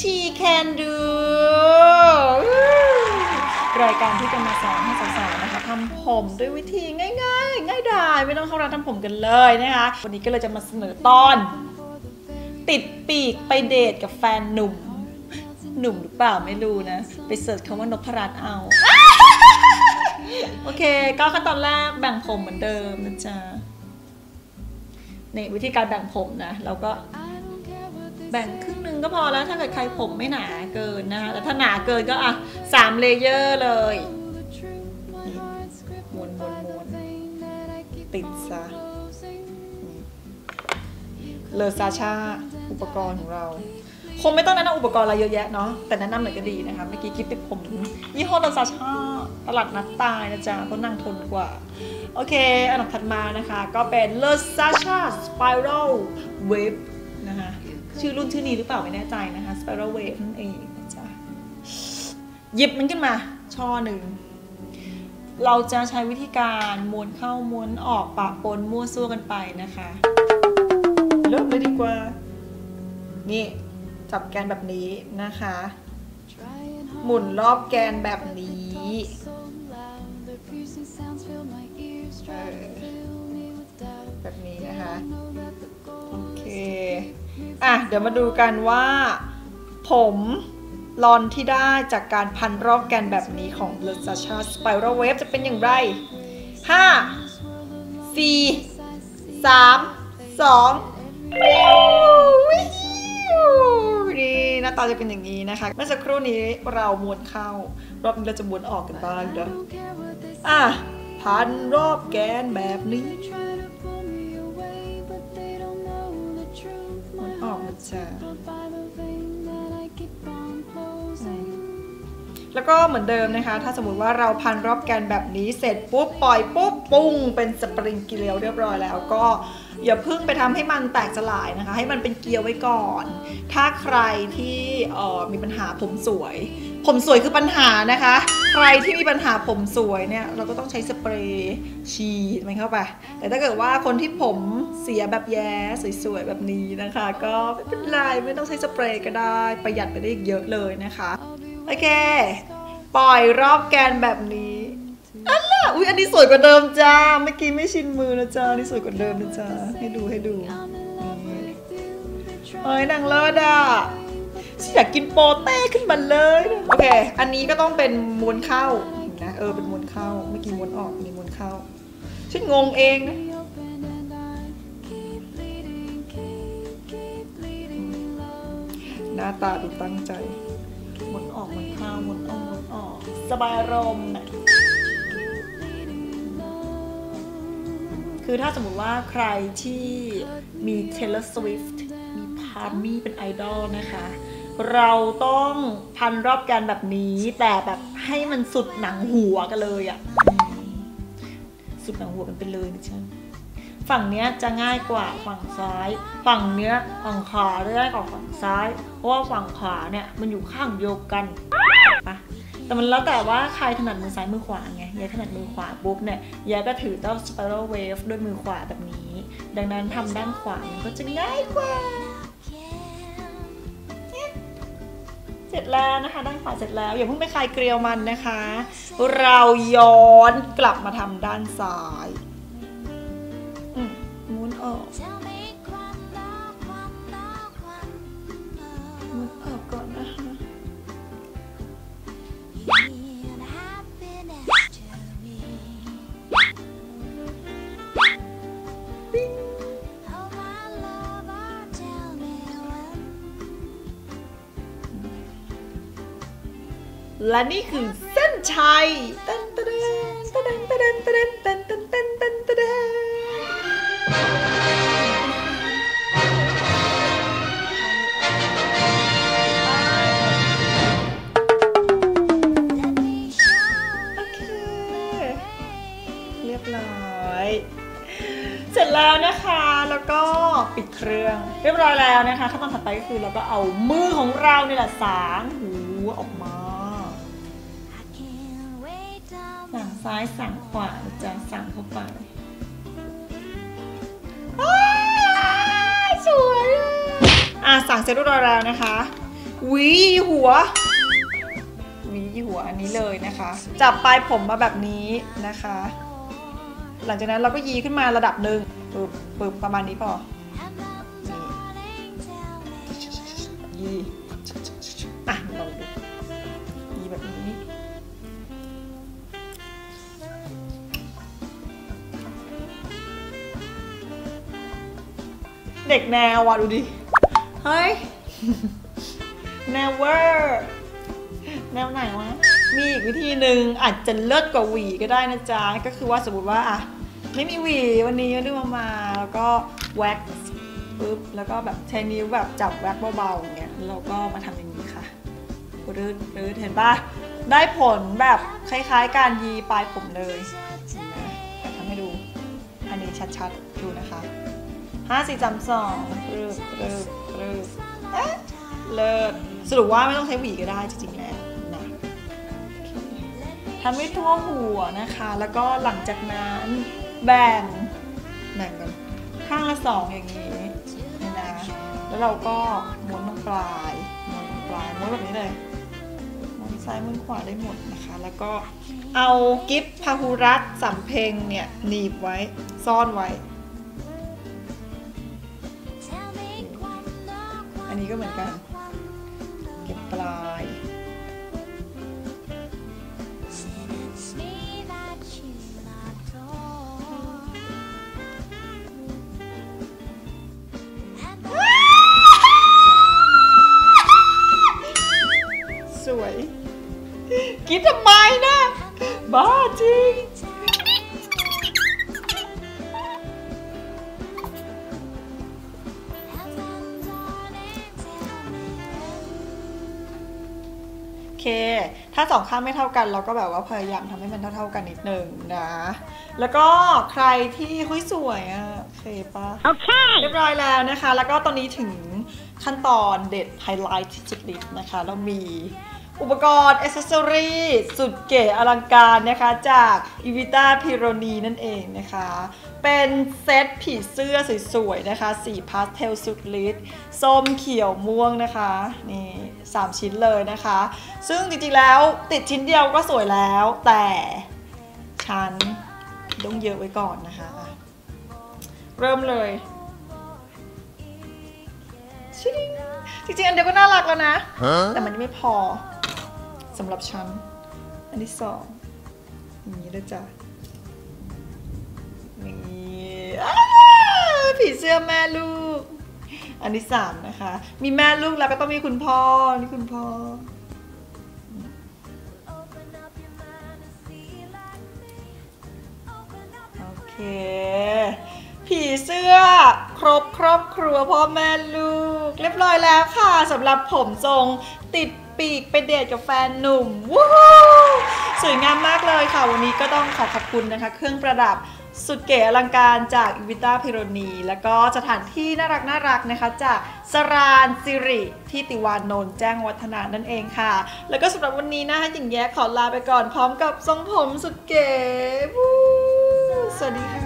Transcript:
she can do รายการที่จะมาสอนให้สาวๆนะคะทำผมด้วยวิธีง่ายๆ ง่ายดายไม่ต้องเข้าร้านทำผมกันเลยนะคะ วันนี้ก็เลยจะมาเสนอตอน ติดปีกไปเดทกับแฟนหนุ่ม หนุ่มหรือเปล่าไม่รู้นะ ไปเสิร์ชคำว่านพรัตน์เอาโอเค ก็ขั้นตอนแรกแบ่งผมเหมือนเดิมนะจ๊ะนี่วิธีการแบ่งผมนะ เราก็ แบ่งครึ่งหนึ่งก็พอแล้วถ้าเกิดใครผมไม่หนาเกินนะคะแต่ถ้าหนาเกินก็อะสามเลเยอร์เลยม้วนม้วนม้วนติดซะเลอซาชาอุปกรณ์ของเราคงไม่ต้องแนะนำอุปกรณ์อะไรเยอะแยะเนาะแต่แนะนำหน่อยก็ดีนะคะเมื่อกี้กิ๊บติดผมยี่ห้อเลอซาชาตลาดนัดตายนะจ๊ะเพราะนั่งทนกว่า โอเค อันดับถัดมานะคะ ก็เป็น l e s a c h a Spiral Wave นะคะ ชื่อรุ่นชื่อนี้หรือเปล่าไม่แน่ใจนะคะ Spiral Wave นั่นเองนะจ๊ะหยิบมันขึ้นมา ช่อหนึ่ง เราจะใช้วิธีการม้วนเข้าม้วนออกปะปนมั่วซั่วกันไปนะคะเริ่มเลยดีกว่า นี่จับแกนแบบนี้นะคะ หมุนรอบแกนแบบนี้เออแบบนี้นะคะโอเค อะเดี๋ยวมาดูกันว่า ผมลอนที่ได้จากการพันรอบแกนแบบนี้ของ l e s a c h a Spiral Wave จะเป็นอย่างไร 5 4 3 2นี่หน้าตาจะเป็นอย่างนี้นะคะ เมื่อสักครู่นี้เราม้วนเข้า รอบนี้เราจะม้วนออกกันบ้างเด้ออะพันรอบแกนแบบนี้ แล้วก็เหมือนเดิมนะคะ ถ้าสมมติว่าเราพันรอบแกนแบบนี้เสร็จปุ๊บปล่อยปุ๊บปุ้งเป็นสปริงเกลียวเรียบร้อยแล้วก็อย่าเพิ่งไปทำให้มันแตกสลายนะคะ ให้มันเป็นเกลียวไว้ก่อน ถ้าใครที่ออมีปัญหาผมสวย ผมสวยคือปัญหานะคะ ใครที่มีปัญหาผมสวยเนี่ยเราก็ต้องใช้สเปรย์ฉีดมันเข้าไป แต่ถ้าเกิดว่าคนที่ผมเสียแบบแย้สวยๆแบบนี้นะคะ ก็ไม่เป็นไรไม่ต้องใช้สเปรย์ก็ได้ประหยัดไปได้อีกเยอะเลยนะคะโอเค ปล่อยรอบแกนแบบนี้อันน่ะอุ้ยอันนี้สวยกว่าเดิมจ้าเมื่อกี้ไม่ชินมือนะจ้าอันนี่สวยกว่าเดิมนะจ้าให้ดูให้ดูเอ้ยนางเลิศอะ ฉันอยากกินโปเต้ขึ้นมาเลยโอเค อันนี้ก็ต้องเป็นม้วนข้าวนะเออเป็นม้วนข้าวเมื่อกี้ม้วนออกมีม้วนข้าวฉันงงเองนะหน้าตาดูตั้งใจมุนออกมุนข้าหมุนออกมุนออก สบายอารมณ์นะคือถ้าสมมติว่าใครที่มี Taylor Swift มีพาร์มี่เป็นไอดอลนะคะ เราต้องพันรอบแกนแบบนี้แต่แบบให้มันสุดหนังหัวกันเลยอะ่ะสุดหนังหัวกันไปเลยนะจ๊ะฝั่งเนี้ยจะง่ายกว่าฝั่งซ้าย ฝั่งเนี้ยฝั่งขวาจะง่ายกว่าฝั่งซ้าย เพราะว่าฝั่งขวาเนี่ยมันอยู่ข้างเดียวกันปะแต่มันแล้วแต่ว่าใครถนัดมือซ้ายมือขวาไงยายถนัดมือขวาปุ๊บเนี่ยยายก็ถือเจ้า spiral wave ด้วยมือขวาแบบนี้ ดังนั้นทำด้านขวามันก็จะง่ายกว่า สร็จแล้วนะคะ ด้านขวาเสร็จแล้ว อย่าเพิ่งไปคลายเกลียวมันนะคะ เราย้อนกลับมาทำด้านซ้าย อืมหมุนออก และนี่คือเส้นชัยตันตะเดนตะเดนตะเดนตะเดนตันตันตันตันตะเดโอเคเรียบร้อยเสร็จแล้วนะคะ แล้วก็ปิดเครื่อง เรียบร้อยแล้วนะคะขั้นตอนถัดไปก็คือเราก็เอามือของเราเนี่ยแหละสางหูออกมา ซ้ายสั่งขวาจะสั่งเข้าไปอ้ายสวยอะอะสั่งเสร็จเรียบร้อยแล้วนะคะหวีหัวหวีหัวอันนี้เลยนะคะ จับปลายผมมาแบบนี้นะคะ หลังจากนั้นเราก็ยีขึ้นมาระดับหนึ่งปึบปึบประมาณนี้พอยี เด็กแนวอะดูดิ เฮ้ย แนวเวอร์แนวไหนวะ มีอีกวิธีหนึ่งอาจจะเลิศกว่าหวีก็ได้นะจ๊ะ ก็คือว่าสมมติว่าอะไม่มีหวีวันนี้ไม่ได้มามาแล้วก็แว็กซ์ปุ๊บแล้วก็แบบใช้นิ้วแบบจับแว็กซ์เบาๆอย่างเงี้ยแล้วก็มาทำอย่างนี้ค่ะรืดรืดเห็นปะได้ผลแบบคล้ายๆ การยีปลายผมเลยนไหมแต่ทำให้ดู อันนี้ชัดๆดูนะคะ ห้าสี่สามสองปรึบปรึบปรึบเอ๊ะเลิศสรุปว่าไม่ต้องใช้หวีก็ได้จริงๆแล้วนะโอเคทำให้ทั่วหัวนะคะ แล้วก็หลังจากนั้นแบ่งแบ่งกันข้างละสองอย่างนี้นี่นะแล้วเราก็ม้วนตรงปลายม้วนตรงปลายม้วนแบบนี้เลยม้วนซ้ายม้วนขวาได้หมดนะคะ แล้วก็เอากิฟพาหุรัตสำเพ็งเนี่ยหนีบไว้ซ่อนไว้ นี้ก็เหมือนกัน เก็บปลาย สวย กินทำไมนะ บ้าจริง ถ้าสองข้างไม่เท่ากันเราก็แบบว่าพยายามทำให้มันเท่าๆกันนิดนึงนะ แล้วก็ใครที่คุยสวยอะโอเคปะ Okay. เรียบร้อยแล้วนะคะ แล้วก็ตอนนี้ถึงขั้นตอนเด็ดไฮไลท์ที่สุดฤทธิ์นะคะ เรามี อุปกรณ์อ c เซสซอรีสุดเก๋อลังการนะคะจาก i v i t a p i r o n i นั่นเองนะคะ เป็นเซตผีเสื้อสวยๆนะคะสีพาสเทลสุดฤทธิ์ส้มเขียวม่วงนะคะนี่3ชิ้นเลยนะคะ ซึ่งจริงๆแล้วติดชิ้นเดียวก็สวยแล้ว แต่ฉันต้องเยอะไว้ก่อนนะคะอะเริ่มเลยชิลิงจริงๆอันเดียวก็น่ารักแล้วนะ แต่มันยังไม่พอสำหรับฉัน อันที่สองอย่างนี้เลยจ้ะนี่ผีเสื้อแม่ลูก อันที่สามนะคะ มีแม่ลูกแล้วก็ต้องมีคุณพ่อ นี่คุณพ่อโอเคผีเสื้อครบครอบครัวพ่อแม่ลูก เรียบร้อยแล้วค่ะสำหรับผมทรงติด ปีกไปเดทกับแฟนหนุ่มวู้วสวยงามมากเลยค่ะ วันนี้ก็ต้องขอขอบคุณนะคะ เครื่องประดับสุดเก๋อลังการจากอิวิต้าพิโรนี แล้วก็สถานที่น่ารักน่ารักนะคะ จากสรานสิริที่ติวานนท์แจ้งวัฒนานั่นเองค่ะ แล้วก็สำหรับวันนี้นะคะหญิงแย้ขอลาไปก่อนพร้อมกับทรงผมสุดเก๋วู้สวัสดีค่ะ